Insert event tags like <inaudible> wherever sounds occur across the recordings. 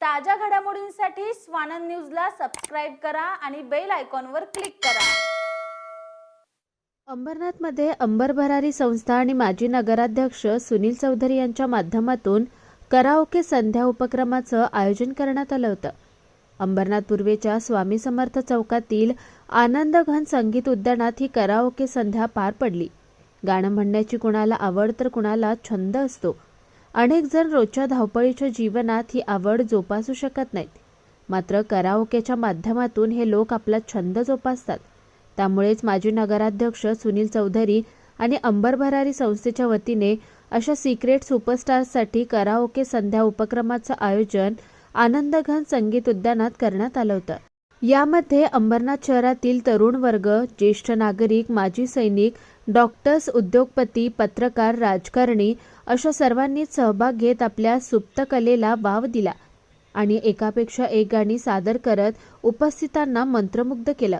ताज्या घडामोडींसाठी स्वानंद न्यूजला सबस्क्राईब करा आणि बेल आयकॉनवर क्लिक करा. अंबरनाथमध्ये अंबर भरारी संस्था आणि माजी नगराध्यक्ष सुनील चौधरी यांच्या माध्यमातून कराओके संध्या उपक्रमाचं आयोजन करण्यात आलं होतं. अंबरनाथ पूर्वेच्या स्वामी समर्थ चौकातील आनंद घन संगीत उद्यानात ही कराओके संध्या पार पडली. गाणं म्हणण्याची कुणाला आवड तर कुणाला छंद असतो. अनेक जण रोजच्या धावपळीच्या जीवनात ही आवड जोपासू शकत नाहीत. मात्र कराओकेच्या माध्यमातून हे लोक आपला छंद जोपासतात. त्यामुळेच माजी नगराध्यक्ष सुनील चौधरी आणि अंबर भरारी संस्थेच्या वतीने अशा सिक्रेट सुपरस्टार्ससाठी कराओके संध्या उपक्रमाचं आयोजन आनंदघन संगीत उद्यानात करण्यात आलं होतं. यामध्ये अंबरनाथ शहरातील तरुण वर्ग ज्येष्ठ नागरिक माजी सैनिक डॉक्टर्स उद्योगपती पत्रकार राजकारणी अशा सर्वांनीच सहभाग घेत आपल्या सुप्त कलेला वाव दिला आणि एकापेक्षा एक गाणी सादर करत उपस्थितांना मंत्रमुग्ध केलं.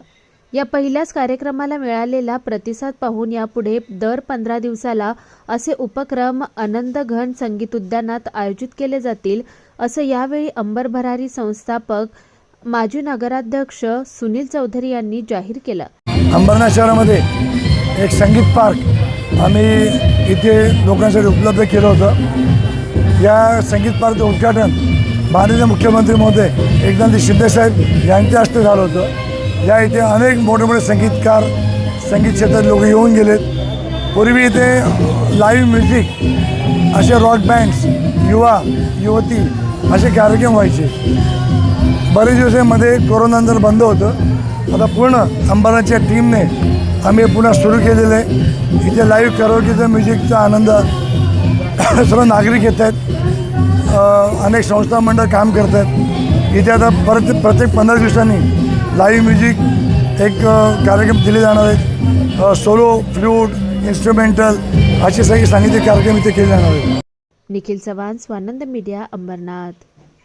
या पहिल्याच कार्यक्रमाला मिळालेला प्रतिसाद पाहून यापुढे दर पंधरा दिवसाला असे उपक्रम आनंद घन संगीत उद्यानात आयोजित केले जातील असं यावेळी अंबर भरारी संस्थापक माजी नगराध्यक्ष सुनील चौधरी यांनी जाहीर केलं. अंबरनाथ शहरामध्ये एक संगीत पार्क आम्ही इथे लोकांसाठी उपलब्ध केलं होतं. या संगीत पार्कचं उद्घाटन माननीय मुख्यमंत्री महोदय एकनाथजी शिंदेसाहेब यांच्या हस्ते झालं होतं. या इथे अनेक मोठे मोठे संगीतकार संगीत क्षेत्रात लोक येऊन गेलेत. पूर्वी इथे लाईव्ह म्युझिक असे रॉक बँड्स युवा युवती असे कार्यक्रम व्हायचे. बरेच दिवसामध्ये कोरोनानंतर बंद होतं. आता पूर्ण अंबानाच्या टीमने आम्ही पुन्हा सुरू केलेलं आहे. इथे लाईव्ह करोकीचं म्युझिकचा आनंद <coughs> सर्व नागरिक येत आहेत. अनेक संस्था मंडळ काम करत आहेत. इथे आता परत प्रत्येक पंधरा दिवसांनी लाईव्ह म्युझिक एक कार्यक्रम दिले जाणार आहेत. सोलो फ्लूट इन्स्ट्रुमेंटल असे सगळे सांगितले कार्यक्रम इथे केले जाणार आहेत. निखिल चव्हाण स्वानंद मीडिया अंबरनाथ.